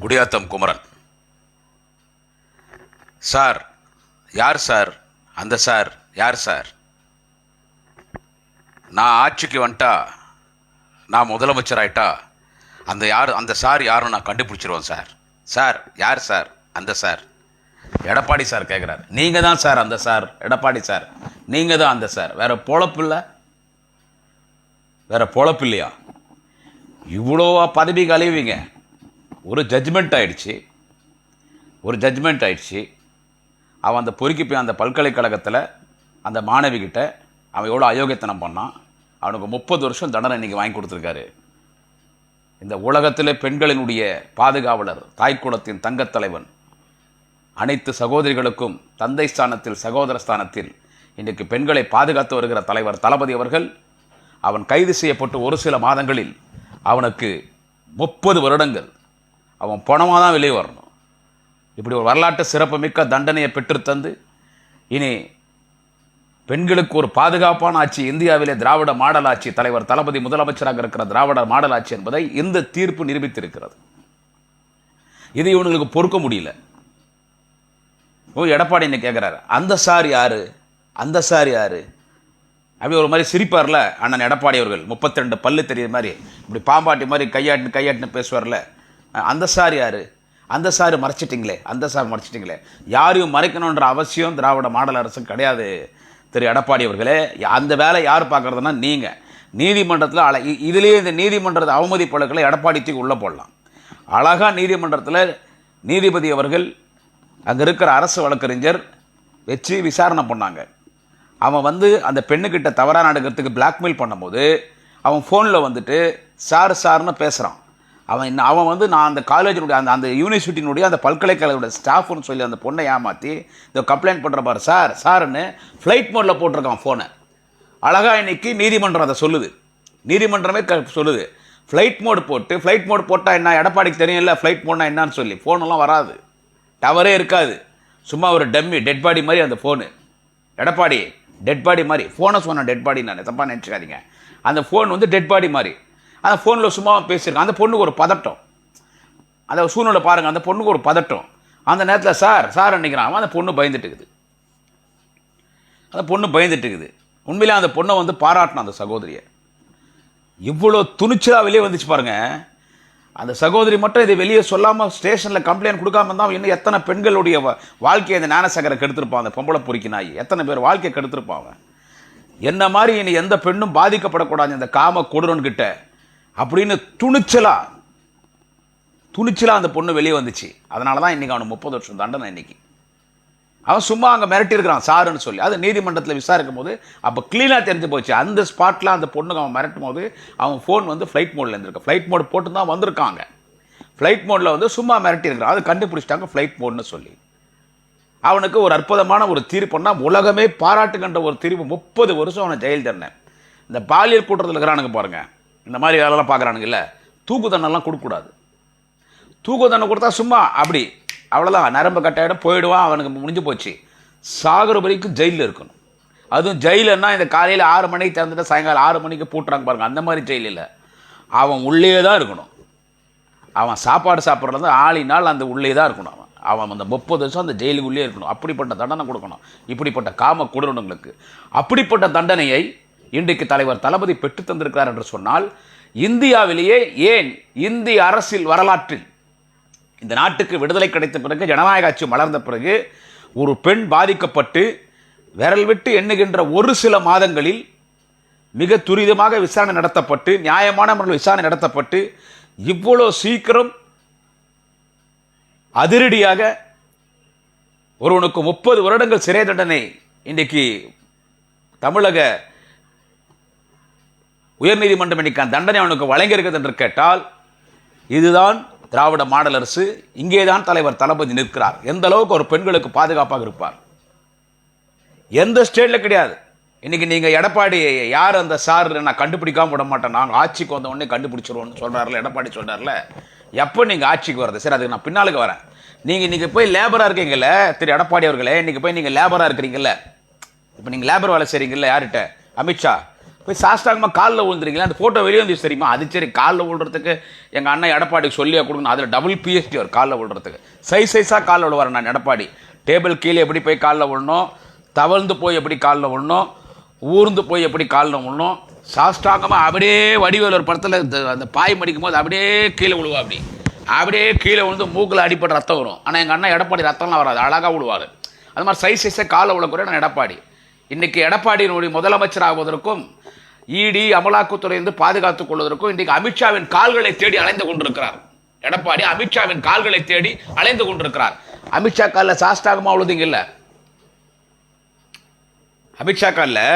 Gudiyatham Kumaran. Sir யார் sir? அந்த sir யார் சார்? நான் ஆட்சிக்கு வந்துட்டா நான் முதலமைச்சர் ஆயிட்டா அந்த யார் அந்த சார் யாரும் நான் கண்டுபிடிச்சிருவேன் சார். சார் யார் சார்? அந்த சார். எடப்பாடி சார் கேட்குறாரு நீங்கள் தான் சார் அந்த சார். எடப்பாடி சார். நீங்கள் தான் அந்த சார். வேறு பொழப்பு இல்லை. வேறு பொழப்பு இல்லையா? இவ்வளோ பதவி அலைவீங்க. ஒரு ஜட்ஜ்மெண்ட் ஆயிடுச்சு. ஒரு ஜட்ஜ்மெண்ட் ஆயிடுச்சு. அவன் அந்த பொறுக்கி போய் அந்த பல்கலைக்கழகத்தில் அந்த மாணவிகிட்ட அவன் எவ்வளோ அயோக்கியத்தனம் பண்ணான். அவனுக்கு முப்பது வருஷம் தண்டனை இன்றைக்கி வாங்கி கொடுத்துருக்காரு. இந்த உலகத்திலே பெண்களினுடைய பாதுகாவலர் தாய்க்குளத்தின் தங்கத் தலைவன் அனைத்து சகோதரிகளுக்கும் தந்தை ஸ்தானத்தில் சகோதர ஸ்தானத்தில் இன்றைக்கு பெண்களை பாதுகாத்து வருகிற தலைவர் தளபதி அவர்கள் அவன் கைது செய்யப்பட்டு ஒரு சில மாதங்களில் அவனுக்கு முப்பது வருடங்கள் அவன் பணமாக தான் வெளியே வரணும். இப்படி ஒரு வரலாற்று சிறப்புமிக்க தண்டனையை பெற்றுத்தந்து இனி பெண்களுக்கு ஒரு பாதுகாப்பான ஆட்சி இந்தியாவிலே திராவிட மாடல் ஆட்சி தலைவர் தளபதி முதலமைச்சராக இருக்கிற திராவிட மாடல் ஆட்சி என்பதை இந்த தீர்ப்பு நிரூபித்திருக்கிறது. இது இவங்களுக்கு பொறுக்க முடியல. ஓ எடப்பாடி என்ன கேட்குறாரு அந்த சார் யாரு? அந்த சார் யாரு? அப்படி ஒரு மாதிரி சிரிப்பார்ல அண்ணன் எடப்பாடி அவர்கள். முப்பத்தி ரெண்டு பல்லு தெரியுற மாதிரி இப்படி பாம்பாட்டி மாதிரி கையாட்டின்னு கையாட்டின்னு பேசுவார்ல. அந்த சார் யார்? அந்த சார் மறைச்சிட்டிங்களே அந்த சார் மறைச்சிட்டிங்களே. யாரையும் மறைக்கணுன்ற அவசியம் திராவிட மாடல் அரசு கிடையாது. திரு எடப்பாடி அவர்களே அந்த வேலை யார் பார்க்குறதுனா நீங்கள் நீதிமன்றத்தில் அழ இதுலேயே இந்த நீதிமன்றத்தை அவமதி பழக்களை எடப்பாடி தூக்கி உள்ளே போடலாம். அழகாக நீதிமன்றத்தில் நீதிபதி அவர்கள் அங்கே இருக்கிற அரசு வழக்கறிஞர் வச்சு விசாரணை பண்ணாங்க. அவன் வந்து அந்த பெண்ணுக்கிட்ட தவறாக நடக்கிறதுக்கு பிளாக்மெயில் பண்ணும்போது அவன் ஃபோனில் வந்துட்டு சார் சார்னு பேசுகிறான் அவன் அவன் வந்து நான் அந்த காலேஜினுடைய அந்த அந்த யூனிவர்சிட்டியினுடைய அந்த பல்கலைக்கழகோட ஸ்டாஃப்னு சொல்லி அந்த பொண்ணை ஏமாற்றி இந்த கம்ப்ளைண்ட் பண்ணுற பாரு சார் சார்னு ஃப்ளைட் மோடில் போட்டிருக்கான் ஃபோனை அழகா இன்னைக்கு நீதிமன்றம் அதை சொல்லுது. நீதிமன்றமே க சொல்லுது. ஃப்ளைட் மோடு போட்டு ஃப்ளைட் மோடு போட்டால் என்ன எடப்பாடிக்கு தெரியல ஃப்ளைட் மோட்னா என்னன்னு சொல்லி. ஃபோனெல்லாம் வராது. டவரே இருக்காது. சும்மா ஒரு டம்மி டெட் பாடி மாதிரி அந்த ஃபோனு எடப்பாடி டெட் பாடி மாதிரி. ஃபோனை சொன்னேன் டெட் பாடி நான். தப்பாக நினச்சிக்காதீங்க. அந்த ஃபோன் வந்து டெட் பாடி மாதிரி. அந்த ஃபோனில் சும்மா பேசியிருக்கான் அந்த பொண்ணுக்கு ஒரு பதட்டம். அந்த சூழ்நிலை பாருங்கள் அந்த பொண்ணுக்கு ஒரு பதட்டம். அந்த நேரத்தில் சார் சார் நினைக்கிறான். அவன் அந்த பொண்ணு பயந்துட்டு இருக்குது அந்த பொண்ணு பயந்துட்டு இருக்குது உண்மையிலே அந்த பொண்ணை வந்து பாராட்டணும் அந்த சகோதரியை. இவ்வளோ துணிச்சலாக வெளியே வந்துச்சு பாருங்கள் அந்த சகோதரி மட்டும் இதை வெளியே சொல்லாமல் ஸ்டேஷனில் கம்ப்ளைண்ட் கொடுக்காம இருந்தால் இன்னும் எத்தனை பெண்களுடைய வா- வாழ்க்கையை அந்த ஞானசகரை கெடுத்திருப்பான் அந்த பொம்பளை பொறுக்கி நாய். எத்தனை பேர் வாழ்க்கையை கெடுத்திருப்பான் அவன். என்ன மாதிரி இனி எந்த பெண்ணும் பாதிக்கப்படக்கூடாது இந்த காம கொடுறன்கிட்ட அப்படின்னு துணிச்சலா துணிச்சலாக அந்த பொண்ணு வெளியே வந்துச்சு. அதனால தான் இன்னைக்கு அவனுக்கு முப்பது வருஷம் தண்டனை இன்னைக்கு. அவன் சும்மா அங்கே மிரட்டியிருக்கிறான் சாருன்னு சொல்லி. அது நீதிமன்றத்தில் விசாரிக்கும் போது அப்போ க்ளீனாக தெரிஞ்சு போச்சு. அந்த ஸ்பாட்டில் அந்த பொண்ணுக்கு அவன் மிரட்டும் போது அவன் ஃபோன் வந்து ஃப்ளைட் மோடில் இருந்திருக்கு. ஃப்ளைட் மோட் போட்டு தான் வந்திருக்காங்க ஃப்ளைட் மோடில் வந்து சும்மா மிரட்டியிருக்கிறான். அது கண்டுபிடிச்சிட்டாங்க ஃப்ளைட் மோட்னு சொல்லி. அவனுக்கு ஒரு அற்புதமான ஒரு தீர்ப்புன்னா உலகமே பாராட்டுகின்ற ஒரு தீர்ப்பு. முப்பது வருஷம் அவனை ஜெயில் தண்டனை. இந்த பாலியல் கூட்டத்தில் இருக்கிறானுங்க பாருங்கள் இந்த மாதிரி வேலைலாம் பார்க்குறானுங்கல்ல தூக்கு தண்டனைலாம் கொடுக்கக்கூடாது. தூக்கு தண்டனை கொடுத்தா சும்மா அப்படி அவ்வளோதான் நரம்பு கட்டாயிடம் போயிடுவான் அவனுக்கு முடிஞ்சு போச்சு. சாகுற வரைக்கும் ஜெயிலில் இருக்கணும். அதுவும் ஜெயிலுன்னா இந்த காலையில் ஆறு மணிக்கு திறந்துட்டு சாயங்காலம் ஆறு மணிக்கு பூட்டுறாங்க பாருங்க அந்த மாதிரி ஜெயில் இல்லை. அவன் உள்ளே தான் இருக்கணும். அவன் சாப்பாடு சாப்பிட்றது ஆளினால் அந்த உள்ளே தான் இருக்கணும் அவன். அவன் அந்த முப்பது வருஷம் அந்த ஜெயிலுக்குள்ளே இருக்கணும். அப்படிப்பட்ட தண்டனை கொடுக்கணும். இப்படிப்பட்ட காம கொடுறவங்களுக்கு அப்படிப்பட்ட தண்டனையை இன்றைக்கு தலைவர் தளபதி பெற்று தந்திருக்கிறார் என்று சொன்னால் இந்தியாவிலேயே ஏன் இந்திய அரசியல் வரலாற்றில் இந்த நாட்டுக்கு விடுதலை கிடைத்த பிறகு ஜனநாயக ஆட்சி மலர்ந்த பிறகு ஒரு பெண் பாதிக்கப்பட்டு விரல் விட்டு எண்ணுகின்ற ஒரு சில மாதங்களில் மிக துரிதமாக விசாரணை நடத்தப்பட்டு நியாயமான முறையில் விசாரணை நடத்தப்பட்டு இவ்வளோ சீக்கிரம் அதிரடியாக ஒருவனுக்கு முப்பது வருடங்கள் சிறை தண்டனை இன்றைக்கு தமிழக உயர்நீதிமன்றம் இன்னைக்கு தண்டனை அவனுக்கு வழங்கியிருக்கிறது என்று கேட்டால் இதுதான் திராவிட மாடல் அரசு இங்கேதான் தலைவர் தளபதி நிற்கிறார். எந்த அளவுக்கு ஒரு பெண்களுக்கு பாதுகாப்பாக இருப்பார்? எந்த ஸ்டேட்டில் கிடையாது. இன்னைக்கு நீங்கள் எடப்பாடி யார் அந்த சார் நான் கண்டுபிடிக்காம விட மாட்டேன். நாங்கள் ஆட்சிக்கு வந்த உடனே கண்டுபிடிச்சிருவோம்னு சொல்றாருல எடப்பாடி சொல்கிறார்ல எப்போ நீங்கள் ஆட்சிக்கு வரது சரி அதுக்கு நான் பின்னாலுக்கு வரேன். நீங்கள் இன்றைக்கி போய் லேபராக இருக்கீங்கல்ல திரு எடப்பாடி அவர்களே இன்றைக்கி போய் நீங்கள் லேபராக இருக்கிறீங்கல்ல. இப்போ நீங்கள் லேபர் வேலை செய்கிறீங்கல்ல யார்கிட்ட? அமித்ஷா. போய் சாஸ்தாங்கமாக காலில் விழுந்துறீங்களா அந்த ஃபோட்டோ வெளியே வந்துச்சு தெரியுமா? அது சரி காலில் விழுறதுக்கு எங்கள் அண்ணன் எடப்பாடிக்கு சொல்லியே கொடுக்கணும். அதில் டபுள் பிஎஸ்டி வரும் காலில் விழுறதுக்கு. சைஸ் சைஸாக காலில் விழுவார் நான் எடப்பாடி. டேபிள் கீழே எப்படி போய் காலில் விழணும்? தவழ்ந்து போய் எப்படி காலில் விழணும்? ஊர்ந்து போய் எப்படி காலில் விழணும்? சாஸ்தாங்கமாக அப்படியே வடிவேல் ஒரு படத்தில் இந்த அந்த பாய் மடிக்கும் போது அப்படியே கீழே விழுவா அப்படி. அப்படியே கீழே விழுந்து மூக்கில் அடிப்பட்ட ரத்தம் வரும். ஆனால் எங்கள் அண்ணன் எடப்பாடி ரத்தம்லாம் வராது. அழகாக விழுவார். அது மாதிரி சைஸ் சைஸாக காலை விழக்கூடிய நான் எடப்பாடி. இன்றைக்கி எடப்பாடியினுடைய முதலமைச்சர் ஆகுவதற்கும் இடி அமலாக்கத்துறை இருந்து பாதுகாத்துக் கொள்வதற்கும் இன்றைக்கு அமித்ஷாவின் கால்களை தேடி அலைந்து கொண்டிருக்கிறார். எடப்பாடி அமித்ஷாவின் கால்களை தேடி அலைந்து கொண்டிருக்கிறார். அமித்ஷா காலில் சாஸ்டாகமாக விழுதுங்க இல்லை? அமித்ஷா காலில்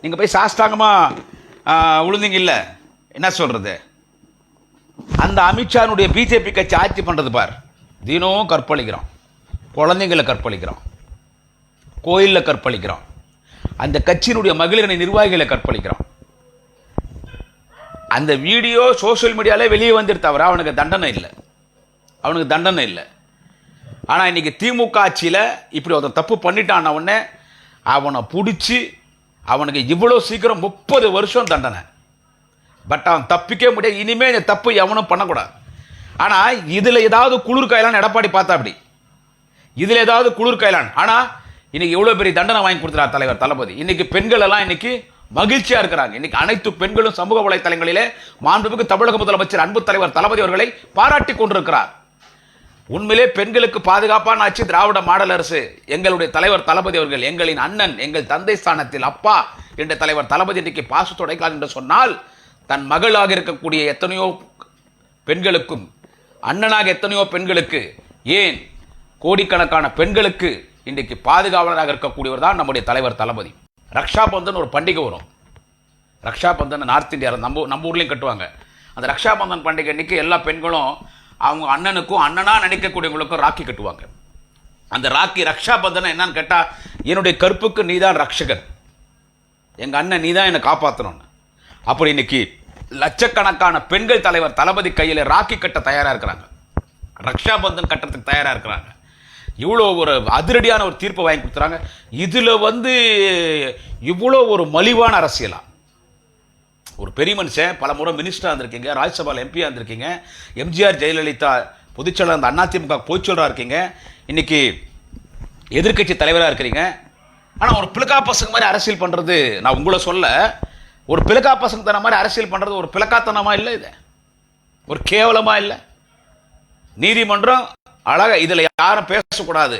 நீங்கள் போய் சாஸ்டாகமாக விழுந்தீங்க இல்லை? என்ன சொல்கிறது அந்த அமித்ஷானுடைய பிஜேபி கட்சி ஆட்சி பண்ணுறது பார். தினம் கற்பழிக்கிறோம். குழந்தைங்களை கற்பழிக்கிறோம். கோயிலில் கற்பழிக்கிறோம். அந்த கட்சியினுடைய மகளிரணி நிர்வாகிகளை கற்பழிக்கிறோம். அந்த வீடியோ சோஷியல் மீடியாவில் வெளியே வந்துட்டு தவிர அவனுக்கு தண்டனை இல்லை. அவனுக்கு தண்டனை இல்லை. ஆனால் இன்னைக்கு திமுக ஆட்சியில் இப்படி ஒருத்தன் தப்பு பண்ணிட்டான உடனே அவனை பிடிச்சி அவனுக்கு இவ்வளோ சீக்கிரம் முப்பது வருஷம் தண்டனை. பட் அவன் தப்பிக்கவே முடியாது. இனிமேல் இந்த தப்பு எவனும் பண்ணக்கூடாது. ஆனால் இதில் ஏதாவது குளிர் காயலான்னு எடப்பாடி பார்த்தா அப்படி. இதில் ஏதாவது குளிர் கைலான் ஆனால் இன்னைக்கு எவ்வளோ பெரிய தண்டனை வாங்கி கொடுத்துறா தலைவர் தளபதி. இன்றைக்கி பெண்கள் எல்லாம் இன்னைக்கு மகிழ்ச்சியா இருக்கிறாங்க. இன்னைக்கு அனைத்து பெண்களும் சமூக வலைத்தளங்களிலே மாண்புமிகு தமிழக முதலமைச்சர் அன்பு தலைவர் தளபதி அவர்களை பாராட்டி கொண்டிருக்கிறார். உண்மையிலே பெண்களுக்கு பாதுகாப்பான ஆட்சி திராவிட மாடல் அரசு. எங்களுடைய தலைவர் தளபதி அவர்கள் எங்களின் அண்ணன் எங்கள் தந்தை ஸ்தானத்தில் அப்பா என்ற தலைவர் தளபதி இன்றைக்கு பாசு என்று சொன்னால் தன் மகளாக இருக்கக்கூடிய எத்தனையோ பெண்களுக்கும் அண்ணனாக எத்தனையோ பெண்களுக்கு ஏன் கோடிக்கணக்கான பெண்களுக்கு இன்றைக்கு பாதுகாவலராக இருக்கக்கூடியவர் தான் நம்முடைய தலைவர் தளபதி. ரக்ஷா பந்தன் ஒரு பண்டிகை வரும். ரக்ஷா பந்தன் நார்த் இந்தியாவில் நம்ம நம்ம ஊர்லேயும் கட்டுவாங்க. அந்த ரக்ஷா பந்தன் பண்டிகை அன்றைக்கி எல்லா பெண்களும் அவங்க அண்ணனுக்கும் அண்ணனாக நினைக்கக்கூடியவங்களுக்கும் ராக்கி கட்டுவாங்க. அந்த ராக்கி ரக்ஷா பந்தனை என்னன்னு கேட்டால் என்னுடைய கற்புக்கு நீதான் ரக்ஷகன். எங்கள் அண்ணன் நீ தான் என்னை காப்பாற்றணும்னு அப்படி இன்னைக்கு லட்சக்கணக்கான பெண்கள் தலைவர் தளபதி கையில் ராக்கி கட்ட தயாராக இருக்கிறாங்க. ரக்ஷா பந்தன் கட்டுறதுக்கு தயாராக இருக்கிறாங்க. இவ்வளோ ஒரு அதிரடியான ஒரு தீர்ப்பை வாங்கி கொடுத்துறாங்க. இதில் வந்து இவ்வளோ ஒரு மலிவான அரசியலா? ஒரு பெரிய மனுஷன் பல முறை மினிஸ்டராக இருந்திருக்கீங்க ராஜ்யசபாவில் எம்பியாக இருந்திருக்கீங்க எம்ஜிஆர் ஜெயலலிதா பொதுச்செயலாளர் அந்த அதிமுக பொதுச்செயலராக இருக்கீங்க இன்னைக்கு எதிர்க்கட்சி தலைவராக இருக்கிறீங்க. ஆனால் ஒரு பிளக்கா பசங்க மாதிரி அரசியல் பண்ணுறது நான் உங்களை சொல்ல ஒரு பிளக்கா பசங்க தன மாதிரி அரசியல் பண்ணுறது ஒரு பிளக்காத்தனமாக இல்லை இது? ஒரு கேவலமாக இல்லை? நீதிமன்றம் அழகாக இதில் யாரும் பேசக்கூடாது.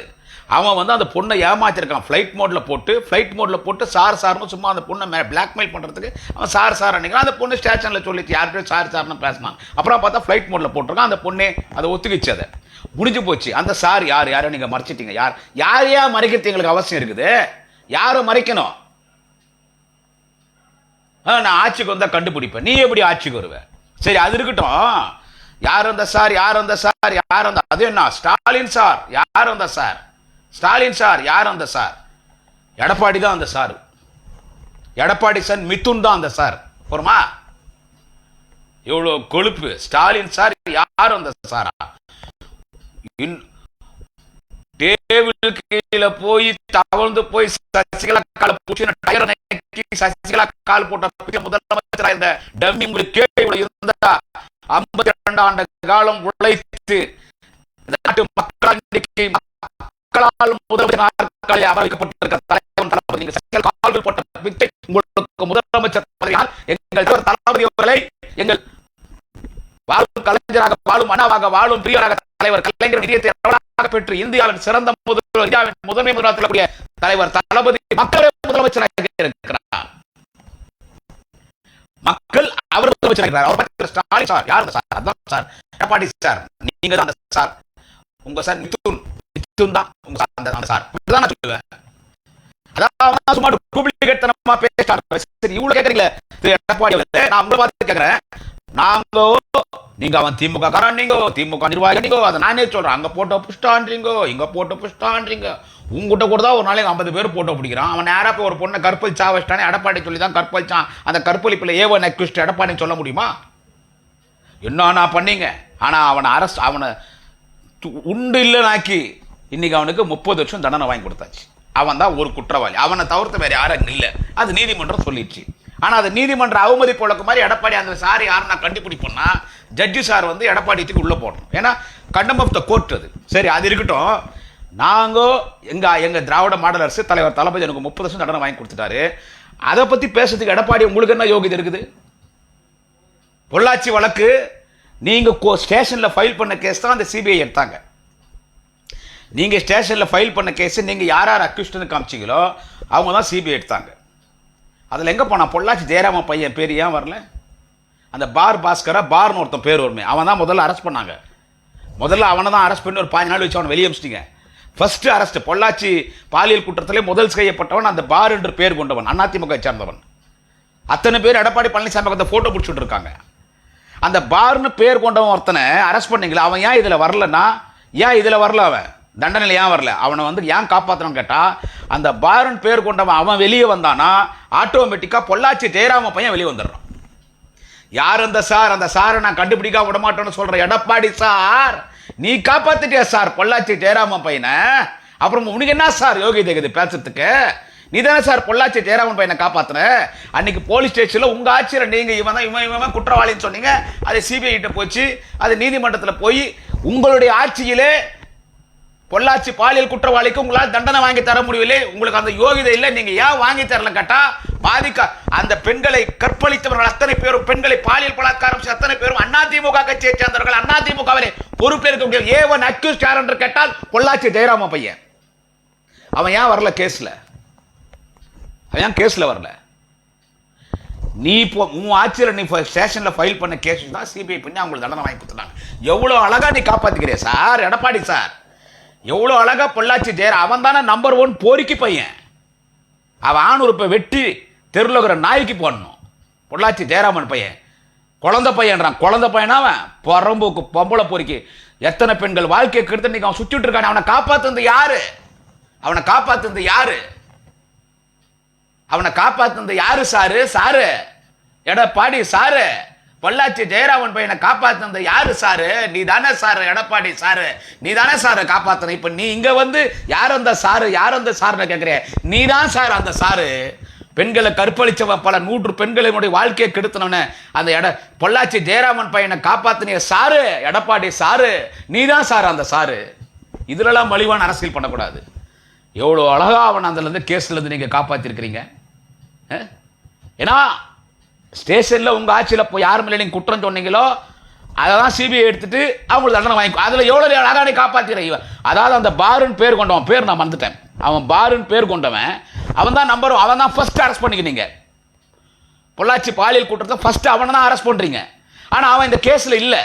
அவன் வந்து அந்த பொண்ணை ஏமாத்திருக்கான். ஃப்ளைட் மோடில் போட்டு ஃப்ளைட் மோடில் போட்டு சார் சார்னு சும்மா அந்த பொண்ணை மே பிளாக்மெயில் பண்ணுறதுக்கு அவன் சார் சார் அன்னைக்கு. அந்த பொண்ணு ஸ்டேஷனில் சொல்லிச்சு யார்கிட்டயும் சார் சார்னு பேசினான். அப்புறம் பார்த்தா ஃப்ளைட் மோடில் போட்டிருக்கான். அந்த பொண்ணே அதை ஒத்துக்கிச்சு அதை. முடிஞ்சு போச்சு. அந்த சார் யார்? யாரை நீங்கள் மறைச்சிட்டீங்க. யார்? யாரையா மறைக்கிறது எங்களுக்கு அவசியம் இருக்குது? யாரை மறைக்கணும்? ஆ, நான் ஆட்சிக்கு வந்தால் கண்டுபிடிப்பேன். நீ எப்படி ஆட்சிக்கு வருவ? சரி அது இருக்கட்டும். யார் அந்த சார்? யார் அந்த சார்? யார் அந்த அது என்ன? ஸ்டாலின் சார். யார் அந்த சார்? ஸ்டாலின் சார் யார் அந்த சார்? எடப்பாடி தான் அந்த சார். எடப்பாடி சார் மித்துன் தான் அந்த சார். போருமா இவ்வளோ கொழுப்பு. ஸ்டாலின் சார் யார் அந்த சாரா? டேபிள் கீழே போய் தவழ்ந்து போய் சசிகலா கால பூச்சி டயர் நக்கி சசிகலா கால் போட்ட முதலமைச்சர் இந்த டம்மி உங்களுக்கு கேள்வி இருந்தா ஐம்பத்தி இரண்டு ஆண்டு காலம் உழைத்து நாட்டு மக்கள் மக்களால் முதலமைச்சர் நாற்காலி அமர்விக்கப்பட்டிருக்கிற தலைவன் தளபதி. நீங்க கால்கள் போட்ட பிச்சை உங்களுக்கு முதலமைச்சர் பதவியால் எங்கள் தளபதி அவர்களை எங்கள் வாழும் கலைஞராக வாழும் அண்ணாவாக வாழும் பிரியராக தலைவர் கலைஞர் நிதியத்தை ரவலாக பெற்று இந்தியாவின் சிறந்த முதல்வர் இந்தியாவின் முதன்மை முதல்வர் தலைவர் தளபதி மக்களே முதலமைச்சராக இருக்கிறார். மக்கள் அவர் அவர் ஸ்டாலின் சார். யார் சார்? அதான் சார். எடப்பாடி சார். நீங்க தான் அந்த சார். உங்க சார் மித்துன் மித்துன் தான் உங்க சார். அந்த சார். இப்படிதான் நான் சொல்லுவேன். அதாவது சும்மா டூப்ளிகேட் தனமா பேசிட்டாரு சரி இவ்வளவு கேக்குறீங்களே. திரு எடப்பாடி அவர்களே, நான் உங்களை பார்த்து கேக்குறேன். நாங்க நீங்க அவன் திமுக காரன் நீங்க திமுக நிர்வாகி நீங்க? அதை நானே சொல்றேன். அங்க போட்டோ புஷ்டான்றீங்க. இங்க போட்டோ புஷ்டான்றீங்க. உங்ககிட்ட கூட தான் ஒரு நாளைக்கு ஐம்பது பேர் போட்டோ பிடிக்கிறான். அவன் நேராக போய் ஒரு பொண்ணை கற்பழிச்சா வச்சிட்டானே எடப்பாடி சொல்லி தான் கற்பழிச்சான். அந்த கற்பழிப்புல ஏவன் நெக்ஸ்ட் எடப்பாடின்னு சொல்ல முடியுமா? என்ன பண்ணீங்க? ஆனா அவனை அரசு அவனை உண்டு இல்லைனாக்கி இன்னைக்கு அவனுக்கு முப்பது வருஷம் தண்டனை வாங்கி கொடுத்தாச்சு. அவன் தான் ஒரு குற்றவாளி. அவனை தவிர்த்து வேற யாரும் இல்லை. அது நீதிமன்றம் சொல்லிடுச்சு. ஆனால் அது நீதிமன்ற அவமதிப்பு வழக்கு மாதிரி எடப்பாடி அந்த சார் யாருன்னா நான் கண்டுபிடிப்போம்னா ஜட்ஜி சார் வந்து எடப்பாடி தூக்கி உள்ள போடணும். ஏன்னா கண்டம் ஆஃப் த கோர்ட் அது. சரி அது இருக்கட்டும். நாங்கள் எங்கள் எங்கள் திராவிட மாடல் அரசு தலைவர் தளபதி எனக்கு முப்பது வருஷம் தண்டனை வாங்கி கொடுத்துட்டாரு. அதை பற்றி பேசுறதுக்கு எடப்பாடி உங்களுக்கு என்ன யோகிதை இருக்குது? பொள்ளாச்சி வழக்கு நீங்கள் கோ- ஃபைல் பண்ண கேஸ் தான் அந்த சிபிஐ எடுத்தாங்க. நீங்கள் ஸ்டேஷனில் ஃபைல் பண்ண கேஸ் நீங்கள் யார் யார் அக்யூஸ்ட்னு காமிச்சீங்களோ அவங்க தான் சிபிஐ எடுத்தாங்க. அதில் எங்கே போனான்? பொள்ளாச்சி ஜெயராம பையன் பேர் ஏன் வரல? அந்த பார் பாஸ்கரா பார்னு ஒருத்தன் பேர் வருமே. அவன் தான் முதல்ல அரெஸ்ட் பண்ணாங்க. முதல்ல அவனை தான் அரெஸ்ட் பண்ணி ஒரு பாஞ்சு நாள் வச்சு அவனை வெளியே அமிச்சிட்டிங்க ஃபஸ்ட்டு அரெஸ்ட் பொள்ளாச்சி பாலியல் குற்றத்திலே முதல் செய்யப்பட்டவன் அந்த பார் என்று பேர் கொண்டவன் அதிமுக சேர்ந்தவன். அத்தனை பேர் எடப்பாடி பழனிசாமி அந்த ஃபோட்டோ பிடிச்சிட்டு இருக்காங்க. அந்த பார்னு பேர் கொண்டவன் ஒருத்தனை அரெஸ்ட் பண்ணிங்களா அவன் ஏன் இதில் வரலன்னா? ஏன் இதில் வரல அவன்? தண்டனையில் ஏன் வரல? அவனை வந்து ஏன் காப்பாற்றணும்னு கேட்டால் அந்த பாரன் பேர் கொண்டவன் அவன் வெளியே வந்தானா ஆட்டோமேட்டிக்காக பொள்ளாச்சி ஜெயராம பையன் வெளியே வந்துடுறான். யார் அந்த சார்? அந்த சாரை நான் கண்டுபிடிக்காம விடமாட்டோன்னு சொல்கிற எடப்பாடி சார். நீ காப்பாற்றிட்டியா சார் பொள்ளாச்சி ஜெயராமன் பையனை? அப்புறம் உனக்கு என்ன சார் யோகி தேகுது பேசுறதுக்கு? நீ தானே சார் பொள்ளாச்சி ஜெயராமன் பையனை காப்பாத்துன? அன்னைக்கு போலீஸ் ஸ்டேஷன்ல உங்க ஆட்சியில நீங்க இவன் தான் இவன் இவன் குற்றவாளின்னு சொன்னீங்க. அது சிபிஐ கிட்ட போச்சு. அது நீதிமன்றத்தில் போய் உங்களுடைய ஆட்சியிலே பொள்ளாச்சி பாலியல் குற்றவாளிக்கு உங்களால் தண்டனை வாங்கி தர முடியவில்லை. உங்களுக்கு அந்த யோகிதை இல்லை. நீங்க ஏன் வாங்கி தரல கேட்டா பாதிக்க அந்த பெண்களை கற்பழித்தவர்கள் அத்தனை பேரும் பெண்களை பாலியல் பலாத்காரம் அத்தனை பேரும் அதிமுக கட்சியை சேர்ந்தவர்கள் அதிமுகவிலே பொறுப்பில் இருக்க முடியும் ஏவன் அக்யூஸ் யார் என்று கேட்டால் பொள்ளாச்சி ஜெயராம பையன். அவன் ஏன் வரல கேஸ்ல? அவன் ஏன் கேஸ்ல வரல? நீ இப்போ உன் ஆட்சியில் நீ ஸ்டேஷனில் ஃபைல் பண்ண கேஸ் தான் சிபிஐ பண்ணி அவங்களுக்கு தண்டனை வாங்கி கொடுத்துட்டாங்க. எவ்வளோ அழகாக நீ காப்பாத்திக்கிறிய சார் எடப்பாடி சார். எவ்வளோ அழகா பொள்ளாச்சி ஜெயர் அவன் தானே நம்பர் ஒன் போரிக்கு பையன். அவன் ஆணுறுப்பை வெட்டி தெருவில் இருக்கிற நாய்க்கு போடணும். பொள்ளாச்சி ஜெயராமன் பையன். குழந்த பையன்றான். குழந்த பையனா அவன்? பரம்புக்கு பொம்பளை பொறுக்கி எத்தனை பெண்கள் வாழ்க்கையை கெடுத்து இன்னைக்கு அவன் சுற்றிட்டு இருக்கான்? அவனை காப்பாத்துனது யாரு? அவனை காப்பாத்துனது யாரு? அவனை காப்பாத்துனது யாரு sir? Sir. Edappadi sir. Pollachi Jayaraman பையனை காப்பாத்துனது யாரு சாரு? நீ தானே சாரு எடப்பாடி சாரு. நீ தானே சாரு காப்பாத்தன. இப்ப நீ இங்க வந்து யார் அந்த சாரு? யார் அந்த சாருன்னு கேட்குறிய நீ தான் சார் அந்த சாரு. பெண்களை கற்பழிச்சவன் பல நூற்று பெண்களினுடைய வாழ்க்கையை கெடுத்தனவன. அந்த எட பொள்ளாச்சி ஜெயராமன் பையனை காப்பாத்தினிய சாரு எடப்பாடி சாரு. நீ தான் சார் அந்த சாரு. இதுலலாம் மலிவான அரசியல் பண்ணக்கூடாது. எவ்வளோ அழகா அவன் அதுலேருந்து கேஸ்லேருந்து நீங்கள் காப்பாற்றிருக்கிறீங்க ஏன்னா ஸ்டேஷனில் உங்கள் ஆட்சியில் போய் யார் இல்லை நீங்கள் குற்றம் சொன்னீங்களோ அதை தான் சிபிஐ எடுத்துட்டு அவங்களுக்கு தண்டனை வாங்கி அதில் எவ்வளோ அழகா நீ இவன். அதாவது அந்த பாருன்னு பேர் கொண்டவன் பேர் நான் மறந்துட்டேன். அவன் பாருன்னு பேர் கொண்டவன் அவன் தான் நம்பர் அவன் தான் ஃபஸ்ட்டு அரெஸ்ட் பண்ணிக்கினீங்க பொள்ளாச்சி பாலியல் குற்றத்தை ஃபஸ்ட்டு அவனை தான் அரெஸ்ட் பண்ணுறீங்க ஆனால் அவன் இந்த கேஸில் இல்லை.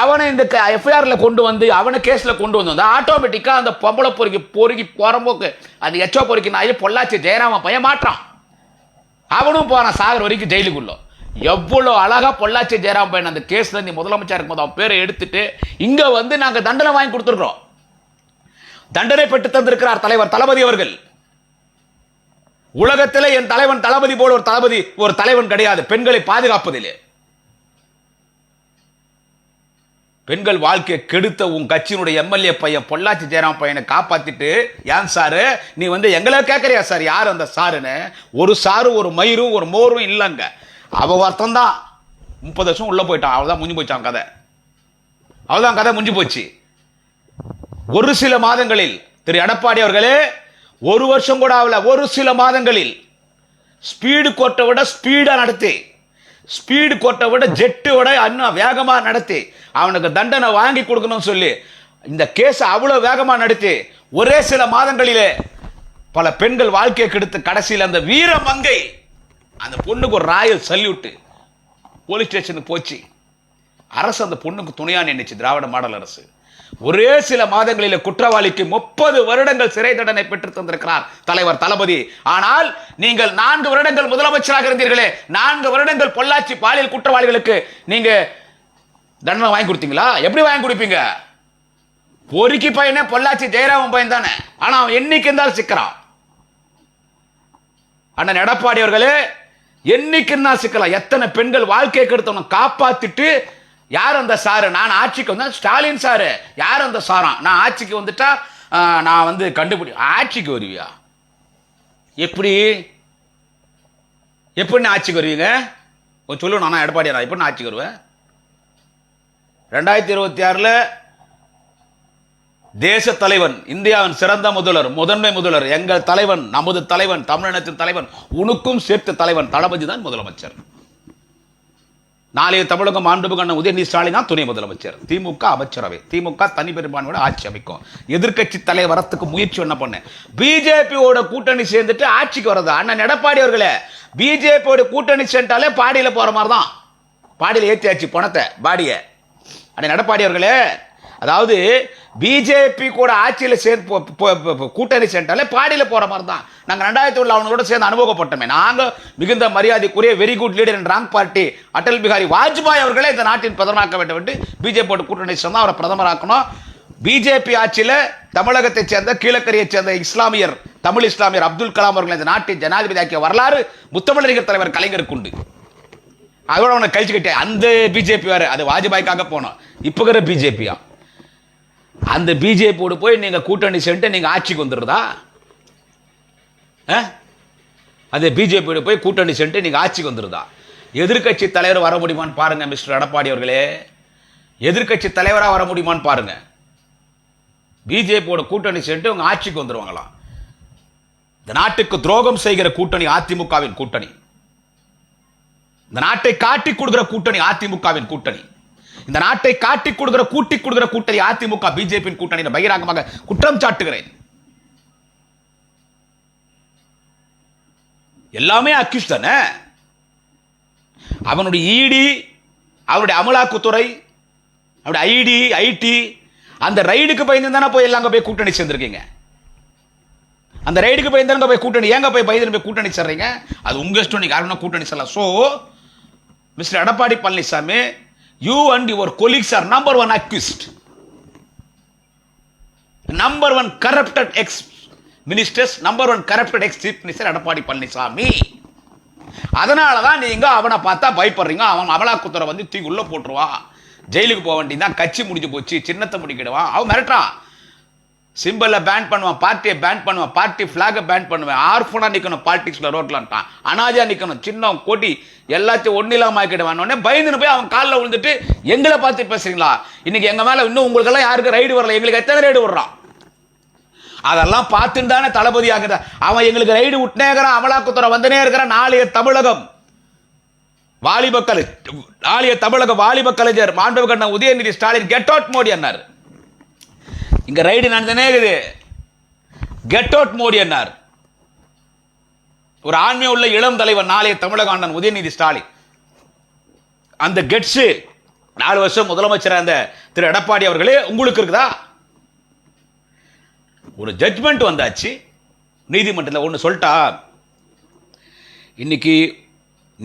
அவனை இந்த எஃப்ஐஆரில் கொண்டு வந்து அவனை கேஸில் கொண்டு வந்து வந்தால் ஆட்டோமேட்டிக்காக அந்த பொம்பளை பொறுக்கி பொறுக்கி புறம்போக்கு அந்த எச்சோ பொறுக்கி நான் பொள்ளாச்சி ஜெயராம பையன் மாற்றான் அவனும் போறான் சாகர் வரைக்கும் ஜெயிலுக்குள்ள. எவ்வளோ அழகாக பொள்ளாச்சி ஜெயராம் பையன் அந்த கேஸ்ல நீ முதலமைச்சர் இருக்கும்போது அவன் பேரை எடுத்துட்டு இங்கே வந்து நாங்கள் தண்டனை வாங்கி கொடுத்துருக்குறோம். தண்டனை பெற்று தந்திருக்கிறார் தலைவர் தளபதி அவர்கள். உலகத்தில் என் தலைவன் தளபதி போல ஒரு தளபதி ஒரு தலைவன் கிடையாது. பெண்களை பாதுகாப்பதிலே. பெண்கள் வாழ்க்கையை கெடுத்த உன் கட்சியினுடைய எம்எல்ஏ பையன் பொள்ளாச்சி ஜெயராம் பையனை காப்பாத்திட்டு ஏன் சாரு? நீ வந்து எங்களை கேட்கறியா சார்? யார் அந்த சாருன்னு? ஒரு சாரு ஒரு மயிரும் ஒரு மோரும் இல்லைங்க. அவ ஒருத்தன் தான். முப்பது வருஷம் உள்ள போயிட்டான். தான் முடிஞ்சு போச்சான் கதை. அவதான் கதை முடிஞ்சு போச்சு. ஒரு சில மாதங்களில் திரு எடப்பாடி அவர்களே ஒரு வருஷம் கூட ஆகல. ஒரு சில மாதங்களில் ஸ்பீடு கோட்டை விட ஸ்பீடா நடத்தி ஸ்பீடு கோட்டை விட ஜெட்டு விட இன்னும் வேகமா நடத்தி அவனுக்கு தண்டனை வாங்கி கொடுக்கணும்னு சொல்லி இந்த கேஸை அவ்வளோ வேகமாக நடத்தி ஒரே சில மாதங்களிலே பல பெண்கள் வாழ்க்கையை கெடுத்து கடைசியில் அந்த வீர மங்கை அந்த பொண்ணுக்கு ஒரு ராயல் சல்யூட்டு போலீஸ் ஸ்டேஷனுக்கு போச்சு. அரசு அந்த பொண்ணுக்கு துணையாக நினைச்சு திராவிட மாடல் அரசு. ஒரே சில மாதங்களில் குற்றவாளிக்கு முப்பது வருடங்கள் சிறை தண்டனை பெற்று தந்திருக்கிறார் தலைவர் தளபதி. ஆனால் நீங்கள் நான்கு வருடங்கள் முதலமைச்சராக இருந்தீர்களே நான்கு வருடங்கள் பொள்ளாச்சி பாலியல் குற்றவாளிகளுக்கு நீங்க தண்டனை வாங்கி கொடுத்தீங்களா? எப்படி வாங்கி கொடுப்பீங்க? பொறுக்கி பையனே பொள்ளாச்சி ஜெயராமன் பையன் தானே. ஆனா அவன் என்னைக்கு இருந்தாலும் சிக்கிறான். அண்ணன் எடப்பாடி அவர்களே என்னைக்குன்னா சிக்கலாம். எத்தனை பெண்கள் வாழ்க்கையை கெடுத்தவனை காப்பாத்திட்டு யார் அந்த சாரு? நான் ஆட்சிக்கு வந்தேன் ஸ்டாலின் சாரு. யார் அந்த சாராம் நான் ஆட்சிக்கு வந்துட்டா நான் வந்து கண்டுபிடி ஆட்சிக்கு வருவியா? எப்படி? எப்படி ஆட்சிக்கு வருவீங்க? கொஞ்சம் சொல்லணும் நான் எடப்பாடி நான் ஆட்சிக்கு வருவேன்? ரெண்டாயிரத்தி இருபத்தி ஆறில் தேச தலைவன் இந்தியாவின் சிறந்த முதல்வர் முதன்மை முதல்வர் எங்கள் தலைவன் நமது தலைவன் தமிழினத்தின் தலைவன் உனக்கும் சேர்த்த தலைவன் தளபதி தான் முதலமைச்சர். நாளைய தமிழகம் மாண்புமிகு கண்ண உதயநிதி ஸ்டாலின் தான் துணை முதலமைச்சர். திமுக அமைச்சரவை. திமுக தனி பெரும்பான்மையோட ஆட்சி அமைக்கும். எதிர்க்கட்சி தலைவர் வரத்துக்கு முயற்சி என்ன பண்ண. பிஜேபியோட கூட்டணி சேர்ந்துட்டு ஆட்சிக்கு வர்றது. அண்ணன் எடப்பாடி அவர்களே பிஜேபியோட கூட்டணி சேர்ந்தாலே பாடியில் போகிற மாதிரி தான் பாடியில் ஏற்றியாச்சு பணத்தை பாடியை. அண்ணன் நடப்பாடியவர்களே அதாவது பிஜேபி கூட ஆட்சியில் சேர்ந்து கூட்டணி சேர்ந்தாலே பாடியில் போகிற மாதிரி தான் நாங்கள் ரெண்டாயிரத்தி ஒன்று அவங்களோட சேர்ந்து அனுபவப்பட்டோமே. நாங்கள் மிகுந்த மரியாதைக்குரிய very good leader in wrong party Atal Bihari Vajpayee அவர்களே இந்த நாட்டின் பிரதமராக்க வேண்டும் என்று பிஜேபியோட கூட்டணி சேர்ந்து அவரை பிரதமராக்கணும். பிஜேபி ஆட்சியில் தமிழகத்தைச் சேர்ந்த கீழக்கரையைச் சேர்ந்த இஸ்லாமியர் தமிழ் இஸ்லாமியர் அப்துல் கலாம் அவர்கள் இந்த நாட்டின் ஜனாதிபதி ஆக்கிய வரலாறு முத்தமிழறிஞர் தலைவர் கலைஞருக்கு உண்டு. அதோட அவனை கழிச்சு கட்டி அந்த பிஜேபி வேறு. அது வாஜ்பாய்க்காக போனோம். இப்போ இருக்கிற பிஜேபியா அந்த பிஜேபியோடு போய் நீங்கள் கூட்டணி சேர்ந்து நீங்கள் ஆட்சிக்கு வந்துடுறதா? அந்த பிஜேபியோட போய் கூட்டணி சேர்ந்து நீங்கள் ஆட்சிக்கு வந்துடுதா எதிர்க்கட்சி தலைவர் வர முடியுமான்னு பாருங்கள் மிஸ்டர் எடப்பாடி அவர்களே. எதிர்க்கட்சி தலைவராக வர முடியுமான்னு பாருங்கள் பிஜேபியோட கூட்டணி சேர்ந்து உங்கள் ஆட்சிக்கு வந்துடுவாங்களாம் இந்த நாட்டுக்கு துரோகம் செய்கிற கூட்டணி அதிமுகவின் கூட்டணி. இந்த நாட்டை காட்டி கொடுக்கிற கூட்டணி அதிமுகவின் கூட்டணி. இந்த நாட்டை காட்டி கொடுக்கிற கூட்டி கொடுக்கிற கூட்டணி அதிமுக பிஜேபியின் கூட்டணி பகிரங்கமாக குற்றம் சாட்டுகிறேன். எல்லாமே அக்யூஸ் தானே? அவனுடைய இடி அவனுடைய அமலாக்கத்துறை அவனுடைய ஐடி ஐடி அந்த ரைடுக்கு பயந்து தானே போய் எல்லாம் போய் கூட்டணி சேர்ந்திருக்கீங்க? அந்த ரைடுக்கு பயந்து போய் கூட்டணி ஏங்க போய் பயந்து போய் கூட்டணி சேர்றீங்க? அது உங்க இஷ்டம் நீங்க யாருன்னா கூட்டணி செல்லலாம் so mister Edappadi Palaniswami you and your colleagues are number one accused number one corrupted ex ministers number one corrupted ex chief minister Edappadi Palaniswami. அதனால தான் நீங்க அவனை பார்த்தா பயப்படுறீங்க. அவன் அமலாக்குத்துறை வந்து தூக்கி உள்ள போட்டுருவான். ஜெயிலுக்கு போக வேண்டியதான் கட்சி முடிஞ்சு போச்சு. சின்னத்தை முடிக்கிடுவான். அவன் மிரட்டான் சிம்பிளில் பேன் பண்ணுவான் பார்ட்டியை பேன் பண்ணுவான் பார்ட்டி ஃப்ளாகை பேன் பண்ணுவேன். ஆர்ஃபனாக நிற்கணும் பாலிடிக்ஸில் ரோட்லன்ட்டான் அனாஜா நிற்கணும் சின்னம் கொடி எல்லாத்தையும் ஒன்னும் இல்லாம ஆக்கிடுவான் பயந்துன்னு போய் அவன் காலில் விழுந்துட்டு எங்களை பார்த்து பேசுறீங்களா? இன்னைக்கு எங்கள் மேலே இன்னும் உங்களுக்கெல்லாம் யாருக்கு ரைடு வரல? எங்களுக்கு எத்தனை ரைடு விடுறான்? அதெல்லாம் பார்த்துன்னு தானே தளபதி ஆகுது அவன் எங்களுக்கு ரைடு விட்டனே இருக்கிறான் அமலாக்கத்துறை வந்தனே இருக்கிறான். நாளைய தமிழகம். வாலிப கலை நாளைய தமிழக வாலிப கலைஞர் மாண்டவ கண்ணன் உதயநிதி ஸ்டாலின் கெட் அவுட் மோடி என்னார் இங்க ரைடு நடந்தனே இருக்குது. கெட் அவுட் மோடி என்னார் ஒரு ஆண்மை உள்ள இளம் தலைவர் நாளைய தமிழக அண்ணன் உதயநிதி ஸ்டாலின். அந்த கெட்ஸ் நாலு வருஷம் முதலமைச்சர் அந்த திரு எடப்பாடி அவர்களே உங்களுக்கு இருக்குதா? ஒரு ஜட்மெண்ட் வந்தாச்சு. நீதிமன்றத்தில் ஒன்று சொல்லிட்டா. இன்னைக்கு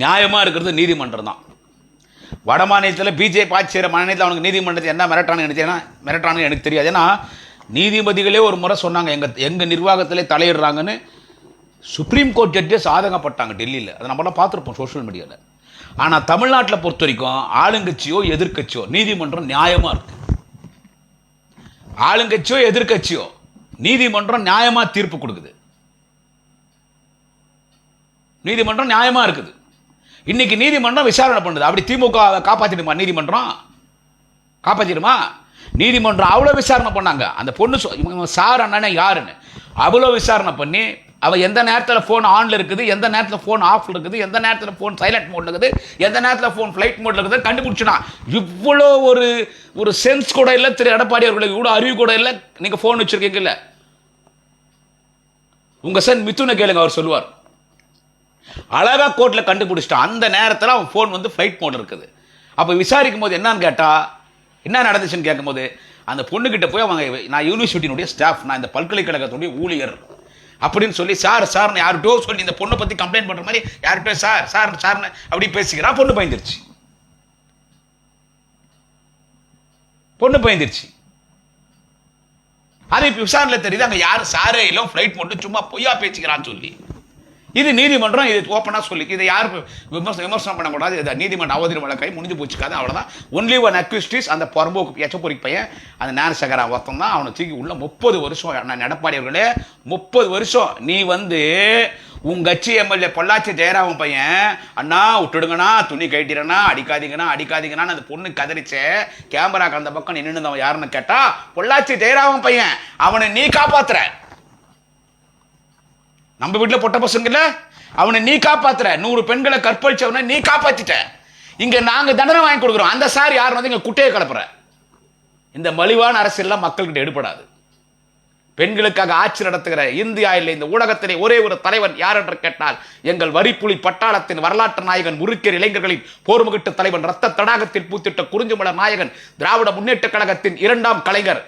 நியாயமாக இருக்கிறது நீதிமன்றம் தான். வட மாநிலத்தில் பிஜேபி ஆட்சி செய்கிற மாநிலத்தில் அவனுக்கு நீதிமன்றத்தை என்ன மிரட்டானு நினைச்சேன்னா மிரட்டானு எனக்கு தெரியாது. ஏன்னா நீதிபதிகளே ஒரு முறை சொன்னாங்க எங்கள் எங்கள் நிர்வாகத்திலே தலையிடுறாங்கன்னு. சுப்ரீம் கோர்ட் ஜட்ஜஸ் சாதகப்பட்டாங்க டெல்லியில். அதை நம்மளாம் பார்த்துருப்போம் சோஷியல் மீடியாவில் ஆனால் தமிழ்நாட்டில் பொறுத்த வரைக்கும் ஆளுங்கட்சியோ எதிர்க்கட்சியோ நீதிமன்றம் நியாயமாக இருக்கு. ஆளுங்கட்சியோ எதிர்க்கட்சியோ நீதிமன்றம் நியாயமாக தீர்ப்பு கொடுக்குது. நீதிமன்றம் நியாயமாக இருக்குது. இன்னைக்கு நீதிமன்றம் விசாரணை பண்ணுது. அப்படி திமுக காப்பாற்றிடுமா நீதிமன்றம்? காப்பாற்றிடுமா நீதிமன்றம் அவ்வளோ விசாரணை பண்ணாங்க. அந்த பொண்ணு சார் அண்ணனே யாருன்னு? அவ்வளோ விசாரணை பண்ணி அவள் எந்த நேரத்தில் ஃபோன் ஆனில் இருக்குது எந்த நேரத்தில் ஃபோன் ஆஃபில் இருக்குது எந்த நேரத்தில் ஃபோன் சைலண்ட் மோட்ல இருக்குது எந்த நேரத்தில் ஃபோன் ஃப்ளைட் மோட்ல இருக்குது கண்டுபிடிச்சுனா. இவ்வளோ ஒரு ஒரு சென்ஸ் கூட இல்லை திரு எடப்பாடி அவர்களுக்கு இவ்வளோ அறிவு கூட இல்லை நீங்கள் ஃபோன் வச்சிருக்கீங்கல்ல. உங்கள் சன் மித்துனை கேளுங்க அவர் சொல்லுவார். அழகா கோர்ட்டில் கண்டுபிடிச்சிட்டான். அந்த நேரத்தில் அவன் ஃபோன் வந்து ஃப்ளைட் மோட் இருக்குது. அப்போ விசாரிக்கும் போது என்னன்னு கேட்டால் என்ன நடந்துச்சுன்னு கேட்கும்போது அந்த பொண்ணுக்கிட்ட போய் அவங்க நான் யூனிவர்சிட்டியினுடைய ஸ்டாஃப் நான் இந்த பல்கலைக்கழகத்துடைய ஊழியர் அப்படின்னு சொல்லி சார் சார்னு யார்கிட்டயோ சொல்லி இந்த பொண்ணை பற்றி கம்ப்ளைண்ட் பண்ணுற மாதிரி யார்கிட்டயோ சார் சார் சார்னு அப்படி பேசிக்கிறான் பொண்ணு பயந்துருச்சு. பொண்ணு பயந்துருச்சு. அது இப்போ விசாரணையில் தெரியுது அங்கே யாரும் சாரே இல்லை ஃப்ளைட் மட்டும் சும்மா பொய்யா பேசிக்கிறான்னு சொல்லி. இது நீதிமன்றம் இது ஓப்பனாக சொல்லி இதை யார் விமர்சனம் விமர்சனம் பண்ணக்கூடாது. இது நீதிமன்ற அவதூறு வழக்கை முடிஞ்சு போச்சுக்காது அவ்வளோதான் ஒன்லி ஒன் அக்யூஸ்டிஸ் அந்த புறம்போக்கு எச்சப்பொறிக்கு பையன் அந்த ஞானசேகரா ஒருத்தன் தான். அவனை தூக்கி உள்ள முப்பது வருஷம் நான் எடப்பாடி அவர்களே முப்பது வருஷம். நீ வந்து உங்க கட்சி எம்எல்ஏ பொள்ளாச்சி ஜெயராமன் பையன் அண்ணா விட்டுடுங்கண்ணா துணி கட்டிடுறேண்ணா அடிக்காதீங்கண்ணா அடிக்காதீங்கண்ணா அந்த பொண்ணு கதறிச்சே கேமராக்கு அந்த பக்கம் நின்று அவன் யாருன்னு கேட்டா பொள்ளாச்சி ஜெயராமன் பையன். அவனை நீ காப்பாத்துற. நம்ம வீட்டில் பொட்ட பசங்கல்ல அவனை நீ காப்பாத்துற. நூறு பெண்களை கற்பழிச்சவனை நீ காப்பாத்திட்ட. இங்க நாங்க தண்டனை வாங்கி கொடுக்குறோம். அந்த சார் யார் வந்து இங்க குட்டையை கலப்புற? இந்த மலிவான அரசியல்லாம் மக்கள்கிட்ட எடுபடாது. பெண்களுக்காக ஆட்சி நடத்துகிற இந்தியா இல்லை இந்த ஊடகத்திலே ஒரே ஒரு தலைவன் யார் என்று கேட்டால் எங்கள் வரிப்புலி பட்டாளத்தின் வரலாற்று நாயகன் முறுக்கர் இளைஞர்களின் போர்முகிட்டு தலைவன் ரத்த தடாகத்தில் பூத்திட்ட குறிஞ்சுமலர் நாயகன் திராவிட முன்னேற்ற கழகத்தின் இரண்டாம் கலைஞர்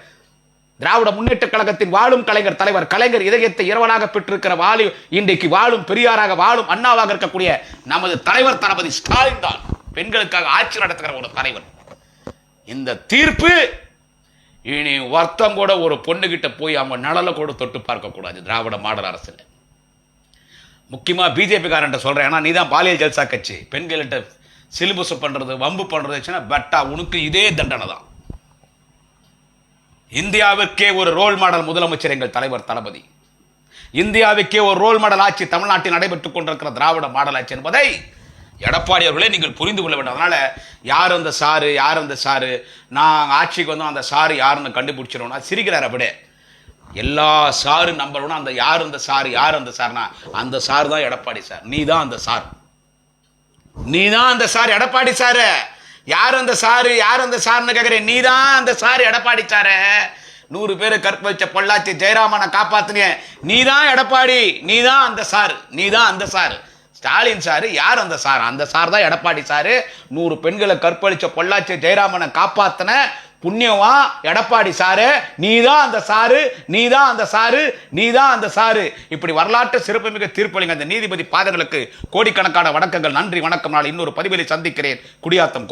திராவிட முன்னேற்ற கழகத்தின் வாழும் கலைஞர் தலைவர் கலைஞர் இதயத்தை இரவலாக பெற்றிருக்கிற வாலி இன்றைக்கு வாழும் பெரியாராக வாழும் அண்ணாவாக இருக்கக்கூடிய நமது தலைவர் தளபதி ஸ்டாலின் தான் பெண்களுக்காக ஆட்சி நடத்துகிற ஒரு தலைவர். இந்த தீர்ப்பு இனி வருத்தம் கூட ஒரு பொண்ணுகிட்ட போய் அவங்க நலலை கூட தொட்டு பார்க்கக்கூடாது திராவிட மாடல் அரசில். முக்கியமாக பிஜேபி காரன்ட்ட சொல்றேன். ஏன்னா நீ தான் பாலியல் ஜல்சா கட்சி. பெண்கள்கிட்ட சிலிபஸ் பண்ணுறது வம்பு பண்றது பெட்டா உனக்கு இதே தண்டனை தான். இந்தியாவிற்கே ஒரு ரோல் மாடல் முதலமைச்சர் எங்கள் தலைவர் தளபதி. இந்தியாவுக்கே ஒரு ரோல் மாடல் ஆட்சி தமிழ்நாட்டில் நடைபெற்றுக் கொண்டிருக்கிற திராவிட மாடல் ஆட்சி என்பதை எடப்பாடி அவர்களே நீங்கள் புரிந்து கொள்ள வேண்டும். அதனால யார் அந்த சாரு யார் அந்த சாரு நான் ஆட்சிக்கு வந்தோம் அந்த சாரு யாருன்னு கண்டுபிடிச்சிடணும்னா சிரிக்கிறார் அப்படியே. எல்லா சாரு நம்பணும் அந்த யார் அந்த சாரு யார் அந்த சார்னா அந்த சார் தான் எடப்பாடி சார். நீ தான் அந்த சார். நீ தான் அந்த சார் எடப்பாடி சாரு. யார் அந்த சாரு? யார் அந்த சார்னு கேட்குறேன் நீ தான் அந்த சாரு எடப்பாடி சாரு நூறு பேரை கற்பழிச்ச பொள்ளாச்சி ஜெயராமனை காப்பாத்தினிய. நீ தான் எடப்பாடி. நீ தான் அந்த சார். நீ தான் அந்த சார். ஸ்டாலின் சாரு யார் அந்த சார்? அந்த சார் தான் எடப்பாடி சாரு. நூறு பெண்களை கற்பழிச்ச பொள்ளாச்சி ஜெயராமனை காப்பாத்தின புண்ணியவா எடப்பாடி சாரு? நீ தான் அந்த சாரு. நீ தான் அந்த சாரு. நீ தான் அந்த சாரு. இப்படி வரலாற்று சிறப்புமிக்க தீர்ப்பளிங்க அந்த நீதிபதி பாதங்களுக்கு கோடிக்கணக்கான வணக்கங்கள். நன்றி வணக்கம். நாள் இன்னொரு பதிவிலை சந்திக்கிறேன். குடியாத்தம்